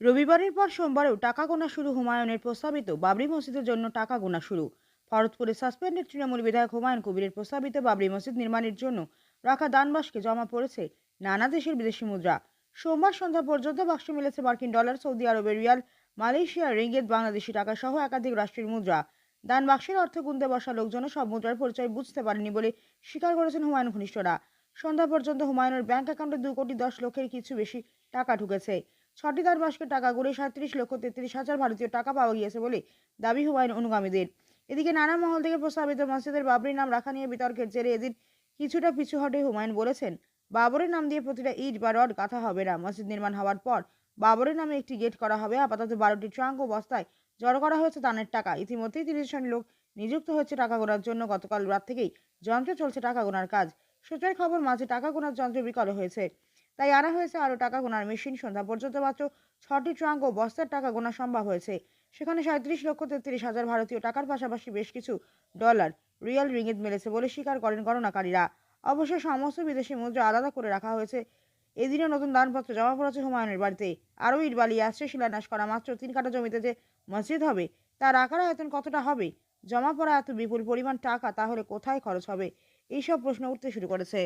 রবিবারের পর সোমবারেও টাকা গোনা শুরু, হুমায়ুনের প্রস্তাবিত বাবরি মসজিদের জন্য টাকা গোনা শুরু। ভরতপুরে সাসপেন্ডেড তৃণমূল বিধায়ক হুমায়ুন কবিরের প্রস্তাবিত বাবরি মসজিদ নির্মাণের জন্য রাখা দানবাসকে জমা পড়েছে নানা দেশের বিদেশি মুদ্রা। সোমবার সন্ধ্যা পর্যন্ত বাক্সে মিলেছে মার্কিন ডলার, সৌদি আরবের রিয়াল মালয়েশিয়ার রিঙ্গিত, বাংলাদেশি টাকা সহ একাধিক রাষ্ট্রের মুদ্রা। দান বাক্সের অর্থ গুনতে বসা লোকজনও সব মুদ্রার পরিচয় বুঝতে পারেনি বলে স্বীকার করেছেন হুমায়ুন ঘনিষ্ঠরা। সন্ধ্যা পর্যন্ত হুমায়ুনের ব্যাংক অ্যাকাউন্টে দু কোটি দশ লক্ষের কিছু বেশি টাকা ঢুকেছে। ছটি তার মাসকে টাকা গড়ে সাঁত্রিশ লক্ষ তেত্রিশ হাজার ভারতীয় টাকা পাওয়া গিয়েছে বলে দাবি হুমায়ুন অনুগামীদের। এদিকে নানা মহল থেকে প্রস্তাবিত মসজিদের বাবরির নাম রাখা নিয়ে বিতর্কের জেরে এদিন কিছুটা পিছু হটে হুমায়ুন বলেছেন, বাবরের নাম দিয়ে প্রতিটা ইট বা রড গাঁথা হবে না। মসজিদ নির্মাণ হওয়ার পর বাবরের নামে একটি গেট করা হবে। আপাতত বারোটি ট্রাঙ্ক ও বস্তায় জড়ো করা হয়েছে দানের টাকা। ইতিমধ্যেই তিরিশ জন লোক নিযুক্ত হয়েছে টাকা গোনার জন্য। গতকাল রাত থেকেই যন্ত্রে চলছে টাকা গোনার কাজ। সূত্রের খবর মাঝে টাকা গোনার যন্ত্র বিকল হয়েছে। তাই আনা হয়েছে আরও টাকা গোনার মেশিন। সন্ধ্যা পর্যন্ত মাত্র ছটি ট্রাঙ্ক ও বস্তার টাকা গোনা সম্ভব হয়েছে। সেখানে সাঁত্রিশ লক্ষ তেত্রিশ হাজার ভারতীয় টাকার পাশাপাশি বেশ কিছু ডলার রিয়াল রিঙ্গিত মিলেছে বলে স্বীকার করেন গণনাকারীরা। অবশ্য সমস্ত বিদেশি মুদ্রা আলাদা করে রাখা হয়েছে। এদিনও নতুন দানপত্র জমা পড়েছে হুমায়ুনের বাড়িতে। আরও ইট বালি আসছে শিলান্যাস করা মাত্র তিন কাটা জমিতে যে মসজিদ হবে, তার আকার আয়তন কতটা হবে? জমা পড়া এত বিপুল পরিমাণ টাকা, তাহলে কোথায় খরচ হবে? এইসব প্রশ্ন উঠতে শুরু করেছে।